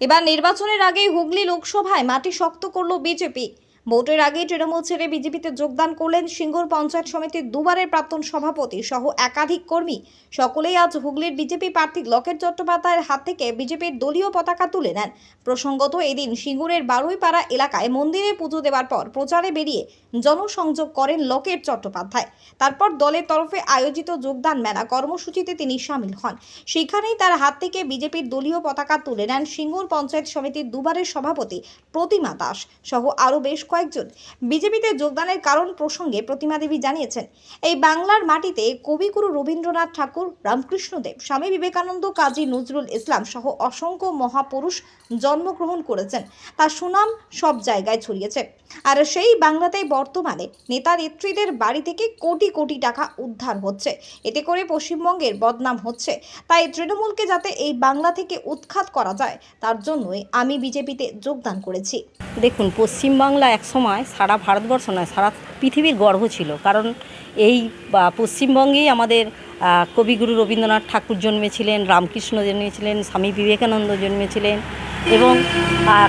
এবার নির্বাচনের আগেই হুগলি লোকসভায় মাটি শক্ত করল বিজেপি। ভোটের আগে তৃণমূল ছেড়ে বিজেপিতে যোগদান করলেন সিঙ্গুর পঞ্চায়েত সমিতির দুবারের প্রাক্তন সভাপতি সহ একাধিক কর্মী। সকলেই আজ হুগলির বিজেপি প্রার্থী লকেট চট্টোপাধ্যায়ের হাত থেকে বিজেপির দলীয় পতাকা তুলে নেন। প্রসঙ্গত এদিন সিঙ্গুরের বারুইপাড়া এলাকায় মন্দিরে পুজো দেওয়ার পর প্রচারে বেরিয়ে জনসংযোগ করেন লকেট চট্টোপাধ্যায়। তারপর দলের তরফে আয়োজিত যোগদান মেলা কর্মসূচিতে তিনি সামিল হন। সেখানেই তার হাত থেকে বিজেপির দলীয় পতাকা তুলে নেন সিঙ্গুর পঞ্চায়েত সমিতির দুবারের সভাপতি প্রতিমা দাস সহ আরও বেশ কয়েকজন। বিজেপিতে যোগদানের কারণ প্রসঙ্গে প্রতিমা দেবী জানিয়েছেন, এই বাংলার মাটিতে কবিগুরু রবীন্দ্রনাথ ঠাকুর, রামকৃষ্ণদেব, স্বামী বিবেকানন্দ, কাজী নজরুল ইসলাম সহ অসংখ্য মহাপুরুষ জন্মগ্রহণ করেছেন। তার সুনাম সব জায়গায় ছড়িয়েছে। আর সেই বাংলাতেই বর্তমানে নেতা নেত্রীদের বাড়ি থেকে কোটি কোটি টাকা উদ্ধার হচ্ছে। এতে করে পশ্চিমবঙ্গের বদনাম হচ্ছে। তাই তৃণমূলকে যাতে এই বাংলা থেকে উৎখাত করা যায়, তার জন্যই আমি বিজেপিতে যোগদান করেছি। দেখুন, পশ্চিমবাংলা একসময় সারা ভারতবর্ষ নয়, সারা পৃথিবীর গর্ব ছিল। কারণ এই পশ্চিমবঙ্গেই আমাদের কবিগুরু রবীন্দ্রনাথ ঠাকুর জন্মেছিলেন, রামকৃষ্ণ জন্মেছিলেন, স্বামী বিবেকানন্দ জন্মেছিলেন এবং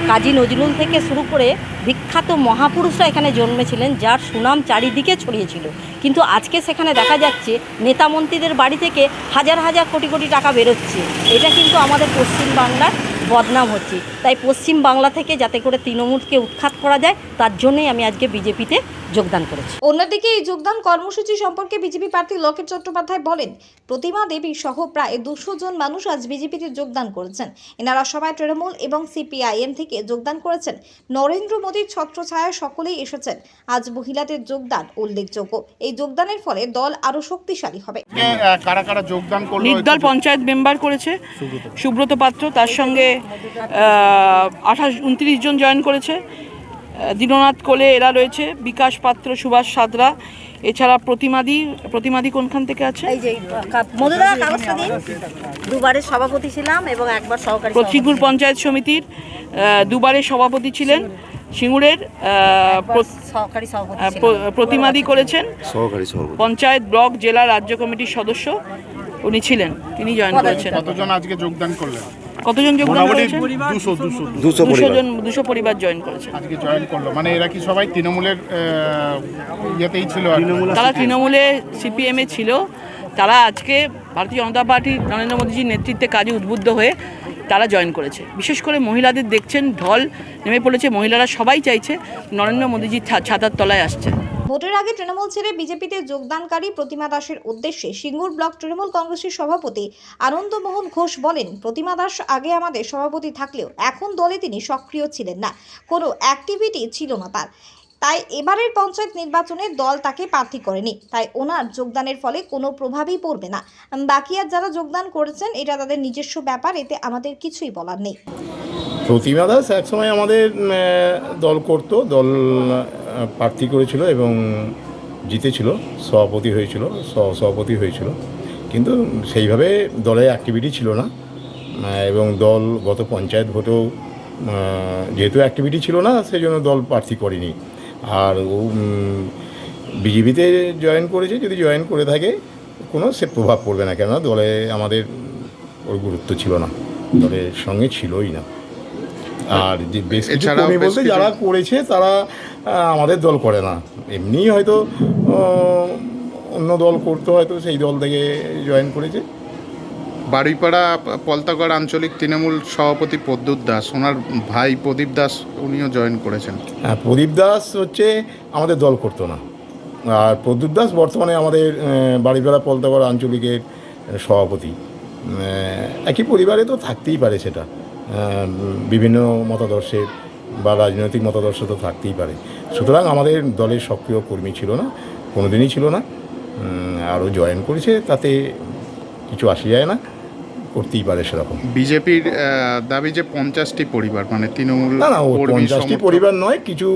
কাজী নজরুল থেকে শুরু করে বিখ্যাত মহাপুরুষরা এখানে জন্মেছিলেন, যার সুনাম চারিদিকে ছড়িয়েছিল কিন্তু আজকে সেখানে দেখা যাচ্ছে নেতা মন্ত্রীদের বাড়ি থেকে হাজার হাজার কোটি কোটি টাকা বেরোচ্ছে। এটা কিন্তু আমাদের পশ্চিমবাংলার বদনাম হচ্ছে। তাই পশ্চিম বাংলা থেকে যাতে করে তৃণমূলকে উৎখাত করা যায়, তার জন্যই আমি আজকে বিজেপিতে যোগদান করেছে। অন্যদিকে এই যোগদান কর্মসূচি সম্পর্কে বিজেপি প্রার্থী লকেট চট্টোপাধ্যায় বলেন প্রতিমা দেবী সহ প্রায় দুশো জন মানুষ আজ বিজেপিতে যোগদান করেছেন। এনারা সবাই তৃণমূল এবং সিপিআইএম থেকে যোগদান করেছেন। নরেন্দ্র মোদীর ছত্রছায়ায় সকলেই এসেছেন। আজ মহিলাদের যোগদান উল্লেখযোগ্য। এই যোগদানের ফলে দল আরও শক্তিশালী হবে। কারা কারা যোগদান করল? নির্দল পঞ্চায়েত মেম্বার করেছে। সুব্রত পাত্র। তার সঙ্গে আঠাশ উনত্রিশ জন জয়েন করেছে। দীননাথ কোলে এরা রয়েছে বিকাশ পাত্র সুভাষ সাদরা এছাড়া প্রতিমাদি প্রতিমাদি কোনখান থেকে আছে? দুবারের সভাপতি ছিলাম এবং একবার সহকারী প্রতিগুর পঞ্চায়েত সমিতির দুবারের সভাপতি ছিলেন সিঙ্গুরের প্রতিমাদি করেছেন। পঞ্চায়েত ব্লক জেলা রাজ্য কমিটির সদস্য উনি ছিলেন তিনি জয়েন করেছেন। কতজন আজকে যোগদান করলেন? কতজন যোগদান মোটামুটি করেছেন? দুশো দুশো দুশো। দুশো পরিবার। জন দুশো পরিবার জয়েন করেছে আজকে জয়েন করল। মানে এরা কি সবাই তৃণমূলের ইয়েতেই ছিল তারা তৃণমূলে সিপিএমে ছিল। তারা আজকে ভারতীয় জনতা পার্টি নরেন্দ্র মোদীজির নেতৃত্বে কাজে উদ্বুদ্ধ হয়ে তারা জয়েন করেছে। বিশেষ করে মহিলাদের দেখছেন ঢল নেমে পড়েছে। মহিলারা সবাই চাইছে নরেন্দ্র মোদীজির ছাতার তলায় আসছে। ভোটের আগে তৃণমূল ছেড়ে বিজেপিতে যোগদানকারী প্রতিমা দাসের উদ্দেশ্যে সিঙ্গুর ব্লক তৃণমূল কংগ্রেসের সভাপতি আনন্দমোহন ঘোষ বলেন, প্রতিমা দাস আগে আমাদের সভাপতি থাকলেও এখন দলে তিনি সক্রিয় ছিলেন না। কোনো অ্যাক্টিভিটি ছিল না তার। তাই এবারের পঞ্চায়েত নির্বাচনে দল তাকে প্রার্থী করেনি। তাই ওনার যোগদানের ফলে কোনো প্রভাবই পড়বে না। বাকি আর যারা যোগদান করেছেন, এটা তাদের নিজস্ব ব্যাপার, এতে আমাদের কিছুই বলার নেই। প্রতিমা দাস একসময় আমাদের দল করতো, দল প্রার্থী করেছিল এবং জিতেছিল, সভাপতি হয়েছিল সহ সভাপতি হয়েছিল। কিন্তু সেইভাবে দলে অ্যাক্টিভিটি ছিল না এবং দল গত পঞ্চায়েত ভোটেও যেহেতু অ্যাক্টিভিটি ছিল না সেই জন্য দল প্রার্থী করেনি। আর ও বিজেপিতে জয়েন করেছে, যদি জয়েন করে থাকে, কোনো সে প্রভাব পড়বে না। কেননা দলে আমাদের ওর গুরুত্ব ছিল না। দলের সঙ্গে ছিলই না। আর যে বেশ কিছু কর্মী বলতে যারা করেছে তারা আমাদের দল করে না। এমনি হয়তো অন্য দল করতে হয়তো সেই দল থেকে জয়েন করেছে। বাড়িপাড়া পলতাগড় আঞ্চলিক তৃণমূল সভাপতি প্রদ্যুৎ দাস ওনার ভাই প্রদীপ দাস উনিও জয়েন করেছেন। হ্যাঁ প্রদীপ দাস হচ্ছে আমাদের দল করতো না। আর প্রদ্যুৎ দাস বর্তমানে আমাদের বাড়িপাড়া পলতাগড় আঞ্চলিকের সভাপতি। একই পরিবারে তো থাকতেই পারে সেটা। বিভিন্ন মতাদর্শের বা রাজনৈতিক মতাদর্শ তো থাকতেই পারে। সুতরাং আমাদের দলের সক্রিয় কর্মী ছিল না কোনোদিনই ছিল না। আরও জয়েন করেছে তাতে কিছু আসে যায় না করতেই পারে সেরকম। বিজেপির দাবি যে পঞ্চাশটি পরিবার মানে তৃণমূল না না ও পঞ্চাশটি পরিবার নয় কিছু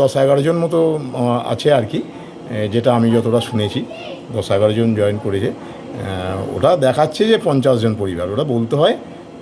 দশ এগারো জন মতো আছে আর কি। যেটা আমি যতটা শুনেছি দশ এগারো জন জয়েন করেছে। ওটা দেখাচ্ছে যে পঞ্চাশ জন পরিবার ওটা বলতে হয়।